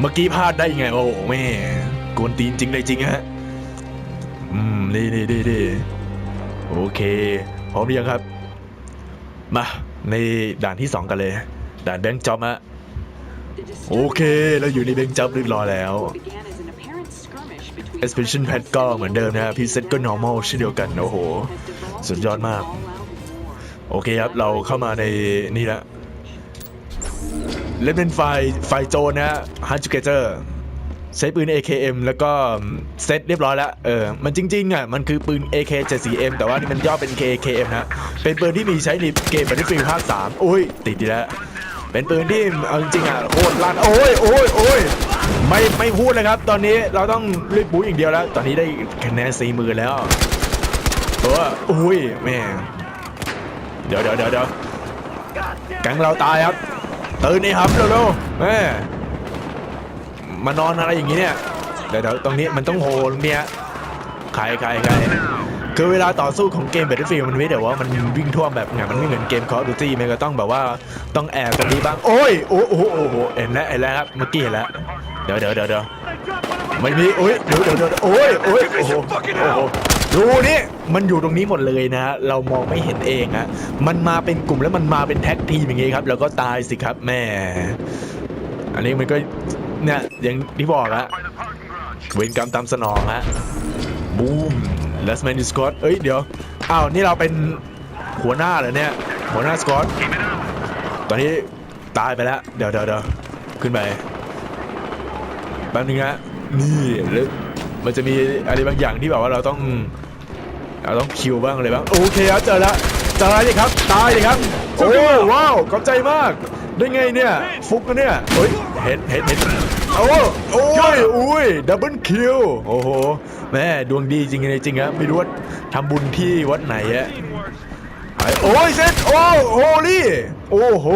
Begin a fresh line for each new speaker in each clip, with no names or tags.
เมื่อกี้พลาดได้ยังไง โอ้โหแม่กวนตีนจริงเลยจริงฮะ อืมนี่นี่นี่นี่โอเค พร้อมหรือยังครับ มา ในด่านที่สองกันเลย ด่านแบงค์จอบฮะ โอเค เราอยู่ในแบงค์จอบเรียบร้อยแล้ว Expansion Pad ก็เหมือนเดิมนะพีเซตก็ normal เช่นเดียวกัน โอ้โห สุดยอดมาก โอเคครับ เราเข้ามาในนี่ละ เล่นเป็นไฟไฟโจนะฮะ Hard to Gather ใช้ปืน AKM แล้วก็เซตเรียบร้อยแล้ว เออ มันจริง ๆ อะ มันคือปืน AK74M แต่ว่านี่มันย่อเป็น KKM นะ เป็นปืนที่มีใช้ในเกม Battlefield ภาค3อุ้ย ติดดีแล้ว เป็นปืนที่เอาจริงๆอะโคตรลั่นโอ้ยโอ้ยโอ้ยไม่ไม่พูดเลยครับ ตอนนี้เราต้องรีบบู๊อย่างเดียวแล้ว ตอนนี้ได้คะแนนสี่หมื่นแล้วเอออุ้ยแม่เดี๋ยวเดี๋ยวเดี๋ยวเดี๋ยวแก๊งเราตายครับ ตื่นนี่ครับเร็วๆแม่มานอนอะไรอย่างงี้เนี่ยเดี๋ยวเดี๋ยวตรงนี้มันต้องโหตรงเนี้ยใครใครใครคือเวลาต่อสู้ของเกม Battlefield มันไม่แต่ว่ามันวิ่งท่วมแบบไงมันไม่เหมือนเกม Call of Duty มันก็ต้องแบบว่าต้องแอบกันดีบ้าง โอ้ยโอ้โหโอ้โหเห็นแล้วเห็นแล้วครับเมื่อกี้เห็นแล้วเดี๋ยวเดี๋ยวเดี๋ยวเดี๋ยวไม่มีโอ้ยเดี๋ยวเดี๋ยวเดี๋ยวโอ้ยโอ้ยโอ้โห ดูนี่มันอยู่ตรงนี้หมดเลยนะ เรามองไม่เห็นเองฮะมันมาเป็นกลุ่มแล้วมันมาเป็นแท็กทีมอย่างงี้ครับแล้วก็ตายสิครับแม่ อันนี้มันก็เนี่ยอย่างที่บอกฮะเวรกรรมตามสนองฮะบูมเลสแมนดิสกอตเอ้ยเดี๋ยวอ้าวนี่เราเป็นหัวหน้าเหรอเนี่ย หัวหน้าสกอตตอนนี้ตายไปแล้ว เดี๋ยวเดี๋ยวเดี๋ยวขึ้นไปแป๊บนึงฮะนี่แล้วมันจะมีอะไรบางอย่างที่แบบว่าเราต้อง เราต้องคิวบ้างอะไรบ้างโอเคครับเจอแล้วเจอเลยครับตายเลยครับโอ้ว้าวขอบใจมากได้ไงเนี่ยฟุกนะเนี่ยเฮ้ยเห็นเห็นเห็นโอ้โอ้ยอุ้ยดับเบิลคิวโอ้โหแม่ดวงดีจริงๆจริงครับไม่รู้ว่าทำบุญที่วัดไหนอะไอ้โอ้ยเซตโอ้โหลี่โอ้โห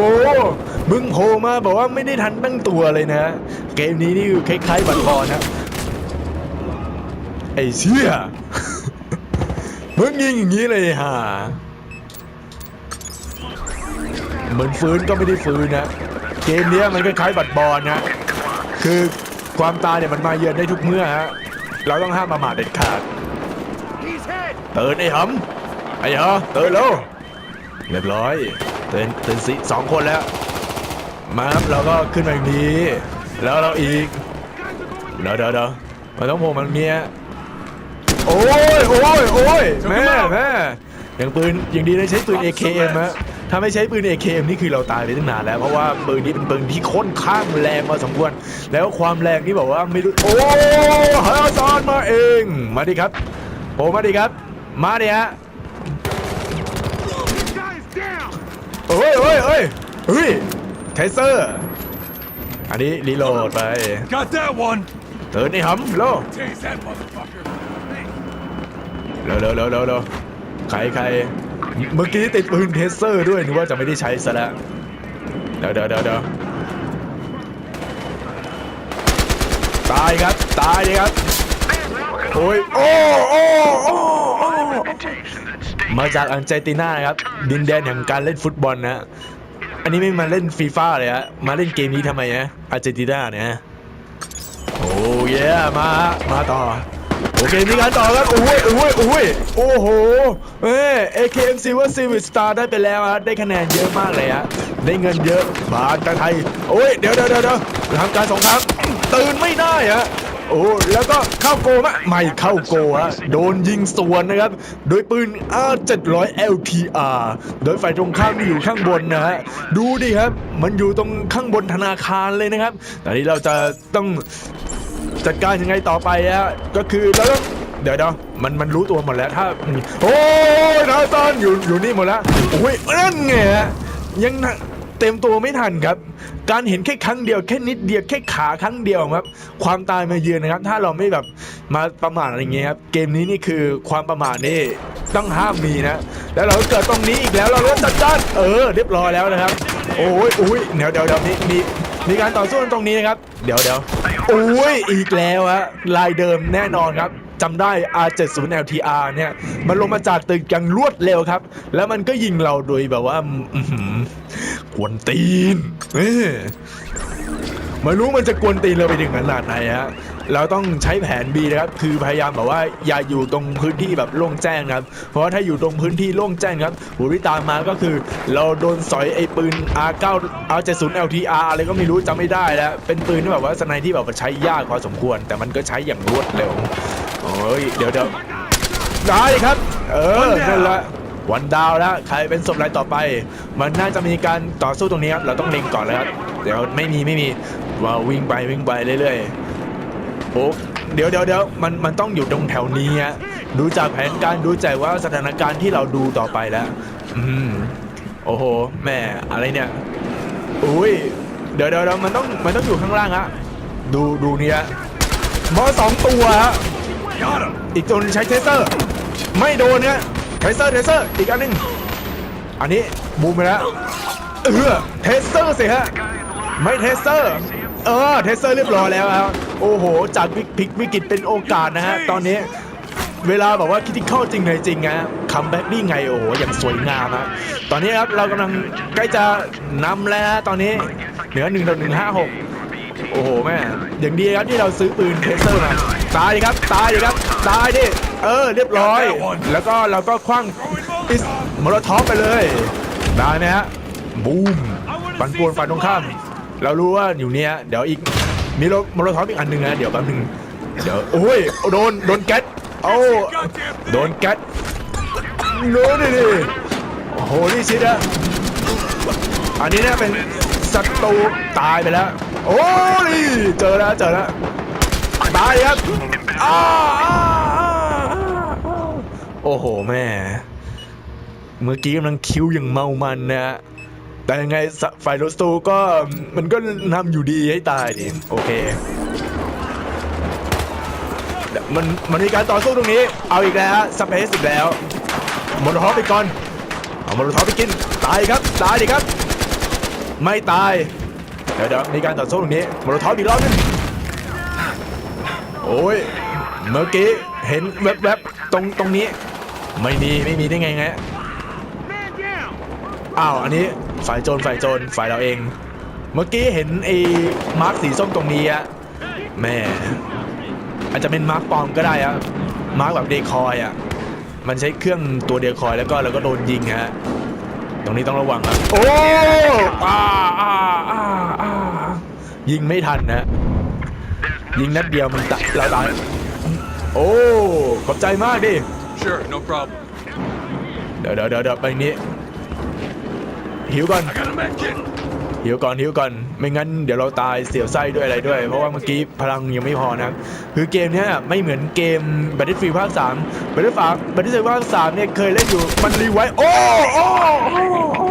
มึงโผล่มาบอกว่าไม่ได้ทันตั้งตัวเลยนะ เกมนี้นี่คือคล้ายๆบัตรบอลนะไอ้เชี่ย มึงยิงอย่างนี้เลยฮะเหมือนฟื้นก็ไม่ได้ฟื้นนะ เกมเนี้ยมันคล้ายๆบัตรบอลนะ คือความตายเนี่ยมันมาเยือนได้ทุกเมื่อฮะ เราต้องห้ามประมาทเด็ดขาด เตือนไอ้หำไอ้เหรอเตือนแล้วเรียบร้อย เตือนเตือนสิสองคนแล้ว มาครับเราก็ขึ้นมาอย่างนี้ แล้วเราอีก เดี๋ยวเดี๋ยวเดี๋ยวมันต้องโผล่มาอย่างเงี้ย อ้ยโอ้ยโอ้ยแม่แม่อย่างปืนอย่างดีเลยใช้ปืน AKM ฮะถ้าไม่ใช้ปืน AKM นี่คือเราตายไปตั้งนานแล้ว เพราะว่าปืนนี้เป็นปืนที่ค่อนข้างแรงพอสมควร แล้วความแรงนี่บอกว่าไม่รู้โอ้ฮาซอนมาเอง มาดิครับโอ้มาดิครับ มาดิฮะเฮ้ยเฮ้ยเฮ้ยเฮ้ยเทเซอร์อันนี้รีโหลดไป
Got that one!
เตือนไอ้หำโล
Tase that motherfucker!
เร็วเร็วเร็วเร็วเร็วใครใครเมื่อกี้ติดปืนเทสเซอร์ด้วยนึกว่าจะไม่ได้ใช้ซะแล้วเดี๋ยวเดี๋ยวเดี๋ยวตายครับ ตายเลยครับ โอ้ย โอ้โอ้โอ้มาจากอังเจตินาครับ ดินแดนแห่งการเล่นฟุตบอลนะ อันนี้ไม่มาเล่นฟีฟ่าเลยฮะ มาเล่นเกมนี้ทำไมฮะอาร์เจนตินาเนี่ยฮะโอ้ยมา มาต่อ โอเค มีการต่อครับโอ้ยโอ้ยโอ้ยโอ้โหเอ้ย AKM Silver Civic Star ได้ไปแล้วฮะได้คะแนนเยอะมากเลยฮะได้เงินเยอะบาทไทยโอ้ยเดี๋ยวเดี๋ยวเดี๋ยวเดี๋ยวทำการสองครามตื่นไม่ได้ฮะโอ้แล้วก็เข้าโกมะไม่เข้าโกฮะโดนยิงสวนนะครับ โดยปืน R700 LTR โดยฝ่ายตรงข้ามที่อยู่ข้างบนนะฮะดูดิครับ มันอยู่ตรงข้างบนธนาคารเลยนะครับตอนนี้เราจะต้อง จัดการยังไงต่อไปอะก็คือเราต้องเดี๋ยวเดี๋ยวมันมันรู้ตัวหมดแล้วถ้าโอ้ยนาซานอยู่อยู่นี่หมดแล้วโอ้ยนั่นไงฮะยังเต็มตัวไม่ทันครับ การเห็นแค่ครั้งเดียวแค่นิดเดียวแค่ขาครั้งเดียวครับ ความตายมาเยือนนะครับ ถ้าเราไม่แบบมาประมาทอะไรเงี้ยครับเกมนี้นี่คือความประมาทนี่ต้องห้ามมีนะ แล้วเราก็เกิดตรงนี้อีกแล้วเราก็จัดจ้านเออเรียบร้อยแล้วนะครับ โอ้ยโอ้ยเดี๋ยวเดี๋ยวเดี๋ยวมีมีมีการต่อสู้ตรงนี้นะครับ เดี๋ยวเดี๋ยว อ้ยอีกแล้วฮะลายเดิมแน่นอนครับจำได้ R70 LTR เนี่ยมันลงมาจากตึกอย่างรวดเร็วครับ แล้วมันก็ยิงเราโดยแบบว่าอืหือกวนตีนเอ ไม่รู้มันจะกวนตีนเราไปถึงขนาดไหนฮะเราต้องใช้แผน B นะครับคือพยายามแบบว่าอย่าอยู่ตรงพื้นที่แบบโล่งแจ้งครับ เพราะว่าถ้าอยู่ตรงพื้นที่โล่งแจ้งครับหูที่ตามมาก็คือ เราโดนสอยไอ้ปืน R9 R70 LTR อะไรก็ไม่รู้จำไม่ได้แล้วเป็นปืนที่แบบว่าสไนที่แบบว่าใช้ยากพอสมควร แต่มันก็ใช้อย่างรวดเร็วโอ้ยเดี๋ยวเดี๋ยวได้ครับ เออนั่นแหละ วันดาวแล้วใครเป็นศพรายต่อไป มันน่าจะมีการต่อสู้ตรงนี้ครับเราต้องเล็งก่อนแล้วครับเดี๋ยวไม่มีไม่มีว่าวิ่งไปวิ่งไปเรื่อยๆโอ้เดี๋ยวเดี๋ยวเดี๋ยวมันมันต้องอยู่ตรงแถวนี้ฮะดูจากแผนการดูใจว่าสถานการณ์ที่เราดูต่อไปแล้ว อืมโอ้โหแม่อะไรเนี่ยอุ้ยเดี๋ยวเดี๋ยวเดี๋ยวมันต้องมันต้องอยู่ข้างล่างฮะดูดูเนี่ยมอสองตัวฮะอีกตัวนึงใช้เทสเซอร์ ไม่โดนเนี่ย เทเซอร์เทเซอร์อีกอันหนึงอันนี้บูมไปแล้วเออเทเซอร์สิฮะไม่เทเซอร์เออเทเซอร์เรียบร้อยแล้วครับโอ้โหจากวิกพลิกวิกฤตเป็นโอกาสนะฮะตอนนี้เวลาแบบว่าคิดเข้าจริงเลยจริงนะคัมแบ็กนี่ไงโอ้โหอย่างสวยงามฮะตอนนี้ครับเรากำลังใกล้จะนำแล้วฮะตอนนี้เหนือหนึ่งต่อหนึ่งห้าหกโอ้โหแม่อย่างดีครับที่เราซื้อปืนเทเซอร์มาตายดิครับตายดิครับตายดิ เออ เรียบร้อย แล้วก็เราก็คว้างอิสมอลท็อปไปเลยได้ไหมฮะบูมปันป่วนฝ่ายตรงข้าม เรารู้ว่าอยู่เนี้ยเดี๋ยวอีกมีรถมอลท็อปอีกอันหนึ่งนะเดี๋ยวแป๊บหนึงเดี๋ยวโอ้ยโดนโดนแก๊สโอ้โดนแก๊สโน้ดิดิโอ้โหนี่ชิดอะอันนี้เนี่ยเป็นศัตรูตายไปแล้ว โอ้ยเจอแล้วเจอแล้วตายครับอ้าอ้าอ้าอ้า โอ้โหแม่ เมื่อกี้กำลังคิ้วอย่างเมามันนะฮะแต่ยังไงสฝ่ายโรสตูก็มันก็นำอยู่ดีให้ตายดิโอเค มันมันมีการต่อสู้ตรงนี้ เอาอีกแล้วสเปซอีกแล้วมอลทอปไปก่อน เอามอลทอปไปกิน ตายครับ ตายดิครับ ไม่ตาย เดี๋ยวเดี๋ยวมีการต่อสู้ตรงนี้มอลทอปอีกรอบนึงโอ้ย เมื่อกี้เห็นแวบๆตรงตรงนี้ ไม่มีไม่มีได้ไงไงอ้าวอันนี้ฝ่ายโจรฝ่ายโจรฝ่ายเราเอง เมื่อกี้เห็นไอ้มาร์คสีส้มตรงนี้อะแม่อาจจะเป็นมาร์คปลอมก็ได้อะมาร์คแบบเดคอยอะมันใช้เครื่องตัวเดคอยแล้วก็แล้วก็โดนยิงฮะตรงนี้ต้องระวังครับโอ้อ่าอ่าอ่าอ่ายิงไม่ทันนะยิงนัดเดียวมันตะเราตายโอ้ขอบใจมากดิ
Sure, no problem.
เดี๋ยวเดี๋ยวเดี๋ยวเดี๋ยวไปนี้หิวก่อน
I got a med kit.
หิวก่อนหิวก่อนไม่งั้นเดี๋ยวเราตายเสียวไส้ด้วยอะไรด้วย เพราะว่าเมื่อกี้พลังยังไม่พอนะครับคือเกมเนี้ยไม่เหมือนเกม Battlefield ภาค3 Battlefield Battlefield ภาค3เนี่ยเคยเล่นอยู่มันรีไวท์โอ้โอ้โอ้โอ้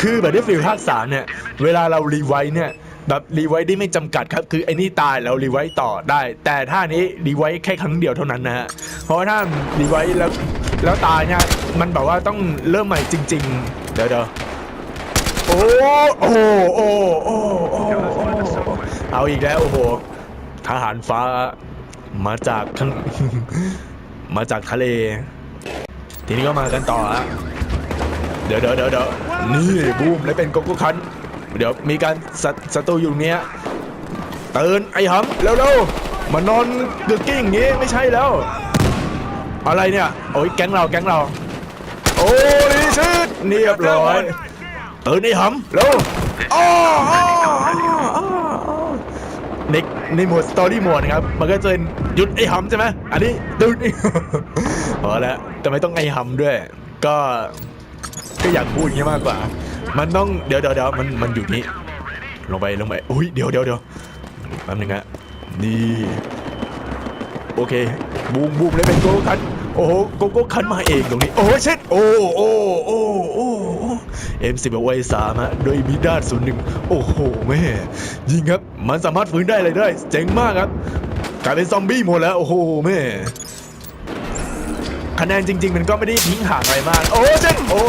คือ Battlefield ภาค3เนี่ยเวลาเรารีไวท์เนี่ย แบบรีไวท์ได้ไม่จำกัดครับ คือไอ้นี่ตายเรารีไวท์ต่อได้ แต่ถ้านี้รีไวท์แค่ครั้งเดียวเท่านั้นนะฮะเพราะว่าถ้ารีไวท์แล้วแล้วตายเนี่ยมันแบบว่าต้องเริ่มใหม่จริง ๆ เดี๋ยวเดี๋ยวโอ้โอ้โอ้โอ้โอ้เอาอีกแล้วโอ้โหทหารฟ้ามาจากข้างมาจากทะเล ทีนี้ก็มากันต่อฮะเดี๋ยวเดี๋ยวเดี๋ยวเดี๋ยวนี่บูมแล้วเป็นโกโก้คัน เดี๋ยวมีการศัตศัตรูอยู่เนี้ยตื่นไอ้หำเร็วๆมานอนกึกกิ้งอย่างงี้ไม่ใช่แล้ว อะไรเนี่ยโอ้ยแก๊งเราแก๊งเรา โอ้ยชิดเรียบร้อยตื่นไอ้หำเร็วอ้ออ้ออ้ออ้อในในหมวดสตอรี่หมวดนะครับมันก็จะเป็นหยุดไอ้หำใช่ไหมอันนี้ตื่นไอ้พอแล้วแต่ไม่ต้องไอ้หำด้วย ก็ก็อยากพูดอย่างนี้มากกว่า มันต้องเดี๋ยวเดี๋ยวเดี๋ยวมันมันอยู่นี่ลงไปลงไปอุ้ยเดี๋ยวเดี๋ยวเดี๋ยวแป๊บนึงฮะนี่โอเคบูมบูมเลยเป็นโกโก้คันโอ้โหโกโก้คันมาเองตรงนี้ โอ้เช็ดโอ้โอ้โอ้โอ้เอ็มสิบไว้สามฮะโดยมีด้านศูนย์หนึ่งโอ้โหแม่ยิงครับ มันสามารถฟื้นได้เลยได้ เจ๋งมากครับกลายเป็นซอมบี้หมดแล้วโอ้โหแม่คะแนนจริง ๆ มันก็ไม่ได้ทิ้งห่างอะไรมาก โอ้เช็ดโอ้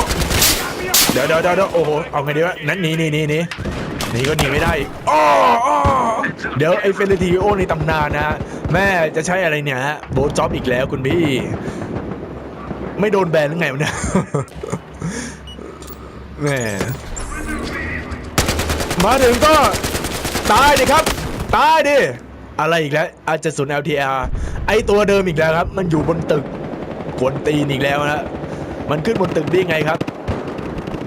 เดี๋ยวเดี๋ยวเดี๋ยวโอ้โหเอาไงดีวะนั้นหนีหนีหนีหนีหนีก็หนีไม่ได้อีกอ้ออ้อเดี๋ยวไอ้เฟรนติโอในตำนานนะแม่จะใช้อะไรเนี่ยฮะโบจ็อบอีกแล้วคุณพี่ ไม่โดนแบนหรือไงวะเนี่ยแม่มาถึงก็ตายดิครับตายดิอะไรอีกแล้วอาจจะศูนย์ LTR ไอตัวเดิมอีกแล้วครับ มันอยู่บนตึกกวนตีนอีกแล้วนะมันขึ้นบนตึกได้ยังไงครับ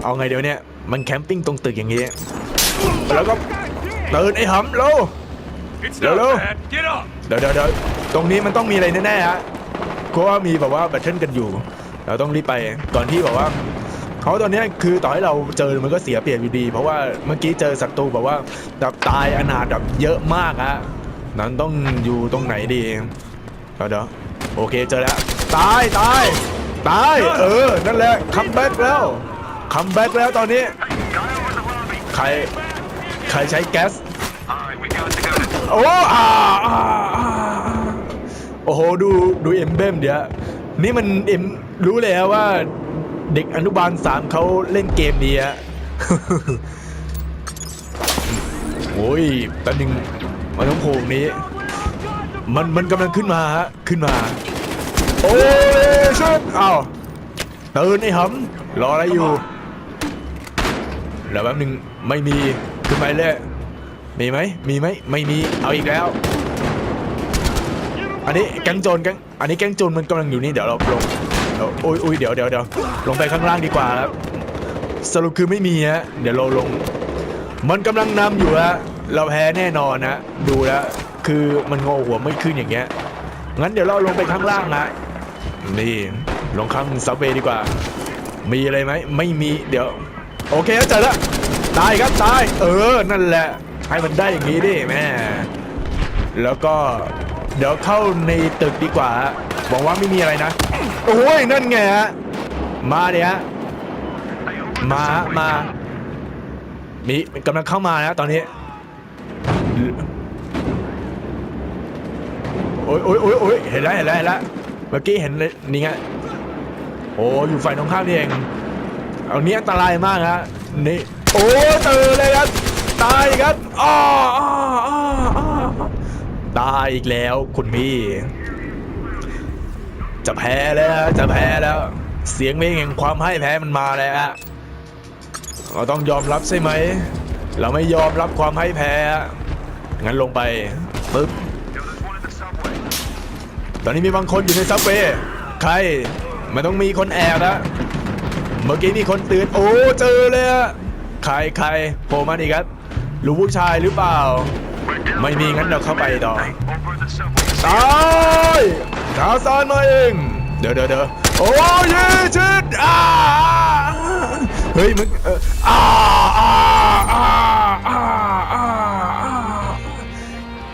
เอาไงเดี๋ยวเนี้ยมันแคมปิ้งตรงตึกอย่างงี้แล้วก็ตื่นไอ้หำโล
It's
Hello?
not bad. Get up.
เดี๋ยวเดี๋ยวเดี๋ยวตรงนี้มันต้องมีอะไรแน่ๆฮะเพราะว่ามีแบบว่าแบทเทิลกันอยู่ เราต้องรีบไปก่อนที่แบบว่าเขาตอนเนี้ยคือต่อให้เราเจอมันก็เสียเปรียบอยู่ดี เพราะว่าเมื่อกี้เจอศัตรูแบบว่าแบบตายอนาถแบบเยอะมากฮะนั้นต้องอยู่ตรงไหนดีเดี๋ยวเดี๋ยวโอเคเจอแล้วตายตายตายเออนั่นแหละคัมแบ็กแล้ว คัมแบ็กแล้วตอนนี้ ใคร ใครใช้แก๊ส โอ้อาโอ้โห ดู ดูเอ็มเบมเดี๋ยว นี่มันเอ็มรู้เลยว่า เด็กอนุบาลสามเขาเล่นเกมนี้ฮะโอ้ยแป๊บนึงมันต้องโผล่ตรงนี้ มันมันกำลังขึ้นมาฮะ ขึ้นมา โอ้ยชุดอ้าวตื่นไอ้หำรออะไรอยู่ แล้วแป๊บนึงไม่มีขึ้นไปเลยมีไหมมีไหมไม่มีเอาอีกแล้ว อันนี้แก๊งโจรแก๊งอันนี้แก๊งโจรมันกำลังอยู่นี่เดี๋ยวเราลงเดี๋ยวโอ้ยโอ้ยเดี๋ยวเดี๋ยวเดี๋ยวลงไปข้างล่างดีกว่าครับสรุปคือไม่มีฮะเดี๋ยวเราลง มันกำลังนำอยู่ฮะเราแพ้แน่นอนนะดูแล้วคือมันโงหัวไม่ขึ้นอย่างเงี้ยงั้นเดี๋ยวเราลงไปข้างล่างนะนี่ลงข้างซับเวย์ดีกว่า มีอะไรไหมไม่มีเดี๋ยว โอเคเจอแล้วตายครับตาย เออ นั่นแหละ ให้มันได้อย่างนี้ดิแม่ แล้วก็ เดี๋ยวเข้าในตึกดีกว่าฮะหวังว่าไม่มีอะไรนะ โอ้ย นั่นไงฮะ มาเดี๋ยวมา มา มีกำลังเข้ามานะตอนนี้ โอ้ยโอ้ยโอ้ยโอ้ยเห็นแล้วเห็นแล้วเห็นแล้ว เมื่อกี้เห็นเลยนี่ไง โอ้ อยู่ฝ่ายตรงข้ามนี่เอง เอานี้อันตรายมากฮะนี่โอ้เจอเลยครับตายครับอ้ออ้ออ้ออ้อตายอีกแล้วคุณพี่ จะแพ้แล้วฮะจะแพ้แล้ว เสียงเพลงแห่งความให้แพ้มันมาแล้วฮะเราต้องยอมรับใช่ไหม เราไม่ยอมรับความให้แพ้ งั้นลงไปปึ๊บตอนนี้มีบางคนอยู่ในซับเวย์ใคร มันต้องมีคนแอบนะ เมื่อกี้มีคนตื่นโอ้เจอเลยอะใครใครโผล่มาอีกครับรู้ผู้ชายหรือเปล่า ไม่มีงั้นเราเข้าไปต่อตายขาซานมาเองเดี๋ยวเดี๋ยวเดี๋ยวโอ้ยชิดอ่าเฮ้ยมันอ่าอ่าอ่าอ่าอ่า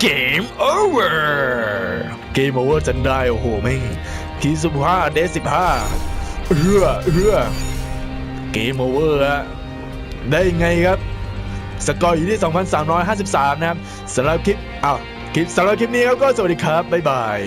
เกมโอเวอร์เกมโอเวอร์จันได้โอ้โหแม่ทีสิบห้าเดสิบห้าเอื้อเอื้อ เกมโอเวอร์ฮะได้ยังไงครับ สกอร์อยู่ที่ 2,353 นะครับสำหรับคลิปอ้าวคลิปสำหรับคลิปนี้ครับก็สวัสดีครับ บ๊ายบาย